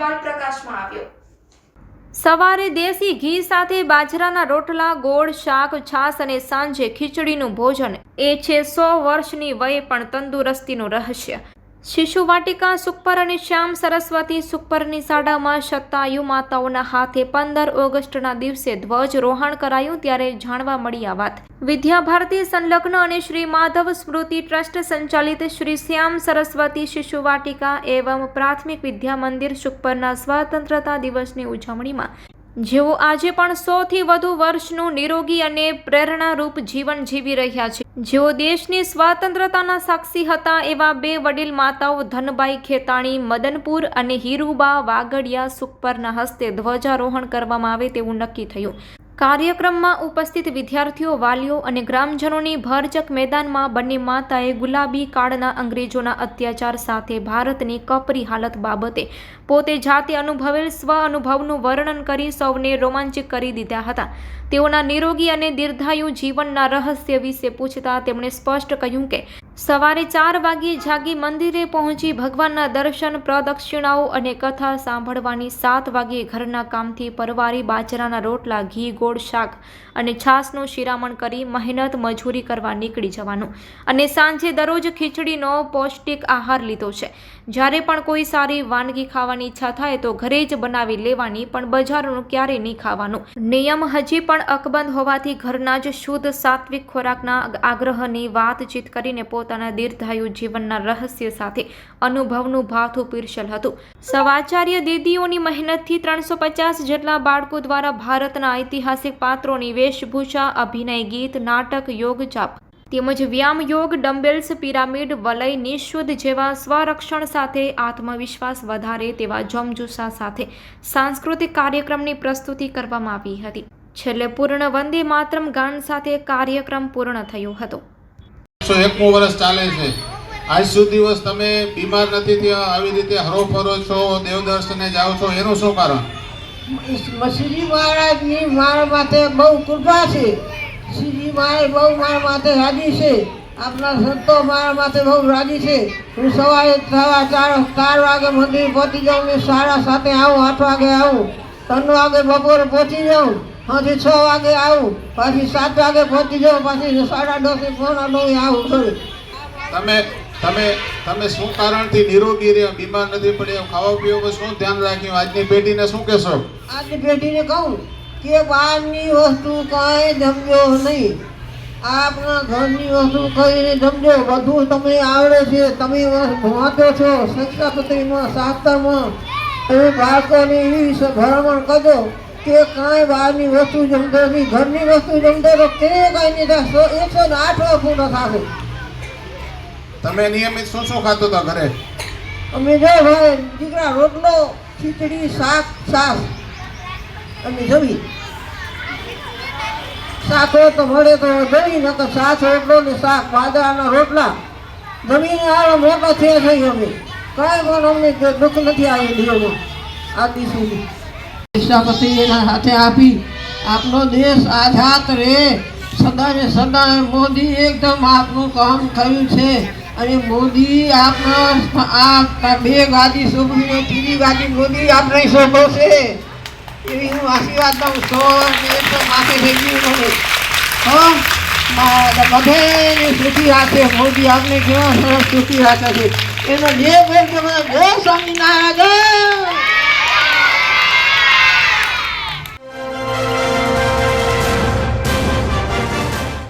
અહેવાલ પ્રકાશમાં આવ્યો. સવારે દેશી ઘી સાથે બાજરાના રોટલા, ગોળ, શાક છાસ અને સાંજે ખીચડીનું ભોજન. એ છે સો વર્ષની વયે પણ તંદુરસ્તીનું રહસ્ય. શિશુ વાટિકા, સુખપર અને શ્યામ સરસ્વતી સુખપરની શાળામાં શતાયુ માતાઓના હાથે પંદર ઓગસ્ટના દિવસે ધ્વજ રોહણ કરાયું ત્યારે જાણવા મળી આ વાત. વિદ્યા ભારતી સંલગ્ન અને શ્રી માધવ સ્મૃતિ ટ્રસ્ટ સંચાલિત શ્રી શ્યામ સરસ્વતી શિશુ વાટિકા એવં પ્રાથમિક વિદ્યા મંદિર સુખપરના સ્વતંત્રતા દિવસની ઉજવણીમાં. જેઓ આજે પણ સોથી વધુ વર્ષનું નિરોગી અને પ્રેરણારૂપ જીવન જીવી રહ્યા છે. જેઓ દેશની સ્વતંત્રતાના સાક્ષી હતા એવા બે વડીલ માતાઓ ધનબાઈ ખેતાણી, મદનપુર અને હીરુબા વાગડિયા સુખપરના હસ્તે ધ્વજારોહણ કરવામાં આવે તેવું નક્કી થયું. કાર્યક્રમમાં ઉપસ્થિત વિદ્યાર્થીઓ, વાલીઓ અને ગ્રામજનોની ભરચક મેદાનમાં બંને માતાએ ગુલાબી કાળના અંગ્રેજોના અત્યાચાર સાથે ભારતની કપરી હાલત બાબતે પોતે જાતે અનુભવેલ સ્વ અનુભવનું વર્ણન કરી સૌને રોમાંચિત કરી દીધા હતા. તેઓના નિરોગી અને દીર્ઘાયુ જીવનના રહસ્ય વિશે પૂછતા તેમણે સ્પષ્ટ કહ્યું કે સવારે ચાર વાગ્યે જાગી મંદિરે પહોંચી ભગવાનના દર્શન, પ્રદક્ષિણાઓ અને કથા સાંભળવાની સાત વાગ્યે ઘરના કામથી પરવારી બાજરાના રોટલા, ઘી, ગોળ શાક અને છાશનું શિરામણ કરી મહેનત મજૂરી કરવા નીકળી જવાનું અને સાંજે દરરોજ ખીચડીનો પૌષ્ટિક આહાર લીધો છે. જ્યારે પણ કોઈ સારી વાનગી ખાવાની ઈચ્છા થાય તો ઘરે જ બનાવી લેવાની, પણ બજારનું ક્યારેય નહીં ખાવાનું. નિયમ હજી પણ અકબંધ હોવાથી ઘરના જ શુદ્ધ સાત્વિક ખોરાકના આગ્રહની વાતચીત કરીને પોતાના દીર્ઘાયુ જીવનના રહસ્ય સાથે અનુભવનું ભાથું પીરસેલ હતું. સવાચાર્ય દીદીઓની મહેનતથી ત્રણસો પચાસ જેટલા બાળકો દ્વારા ભારતના ઐતિહાસિક પાત્રોની વેશભૂષા, અભિનય ગીત, નાટક યોગ જાપ તેમજ વ્યાયામ યોગ ડમ્બેલ્સ પિરામિડ વલય નિઃશુદ્ધ જેવા સ્વરક્ષણ સાથે આત્મવિશ્વાસ વધારે તેવા જમજુસા સાથે સાંસ્કૃતિક કાર્યક્રમની પ્રસ્તુતિ કરવામાં આવી હતી. છેલ્લે પૂર્ણ વંદે માતરમ ગાન સાથે કાર્યક્રમ પૂર્ણ થયો હતો. એકસો એકમું વર્ષ ચાલે છે. આજ સુધી દિવસ તમે બીમાર નથી થયા? આવી રીતે હરોફરો છો દેવદર્શને જાઓ છો એનું શું કારણ? મસીજી મહારાજની મારા માથે બહુ કૃપા છે. શ્રીજી મહારાજ બહુ મારા માથે રાજી છે. આપના સંતો મારા માથે બહુ રાજી છે. હું સવારે સવા ચાર ચાર વાગે મંદિર પહોંચી જાઉં ને સાડા સાતે આવું આઠ વાગે આવું. ત્રણ વાગે બપોરે પહોંચી જાઉં. પછી છ વાગે આવું. પછી સાત વાગે પહોંચી જાઉં. પછી સાડા દસે પોણા નવે આવું થોડું તમે તમે તમે શું કારણથી નિરોગી રહ્યા? બીમાર નથી પડ્યા? ખાવા પીવા પર શું ધ્યાન રાખ્યું? આજની પેઢીને શું કહેશો? આજની પેઢીને કહું. કે બહારની વસ્તુ કાંઈ જમજો નહીં. આપના ઘરની વસ્તુ કરીને જમજો બધું તમને આવડે છે. તમે વાંચો છો. શિક્ષાપત્રીમાં શાસ્ત્રમાં તમે બાળકોને એવી ભલામણ કરજો કે કાંઈ બહારની વસ્તુ જમતો નહીં ઘરની વસ્તુ જમતો તો તે કાંઈ નહીં થાય એકસો ને આઠ વર્ષ ન થશે. તમે નિયમિત શું શું ખાતો હતા ઘરે? અમે જો ભાઈ દીકરા રોટલો ખીચડી શાક છાશ. અને જમી. શાક તો મળે તો જમી તો સાથ રોટલો ને શાક બાજરાના રોટલા. જમીને આવો મોટો છે થઈ અમે કાંઈ પણ અમને દુઃખ નથી આવ્યું જીવનમાં આદિ સુધી. શિક્ષાપતિ એના હાથે આપી, આપનો દેશ આઝાદ રહે. સદા ને સદા મોદી એકદમ આપનું કામ થયું છે. અને મોદી આપના આ બે ગાદી સોંપીને ત્રીજી ગાદી મોદી આપણે સોંપશે એવી હું ને એકસો માથે થઈ ગયું મને બધે સુખી રાખે મોદી આપને કેવા સરસ સુખી રાખે છે. એનો જે ભાઈ તમારા જય સ્વામિનારાયણ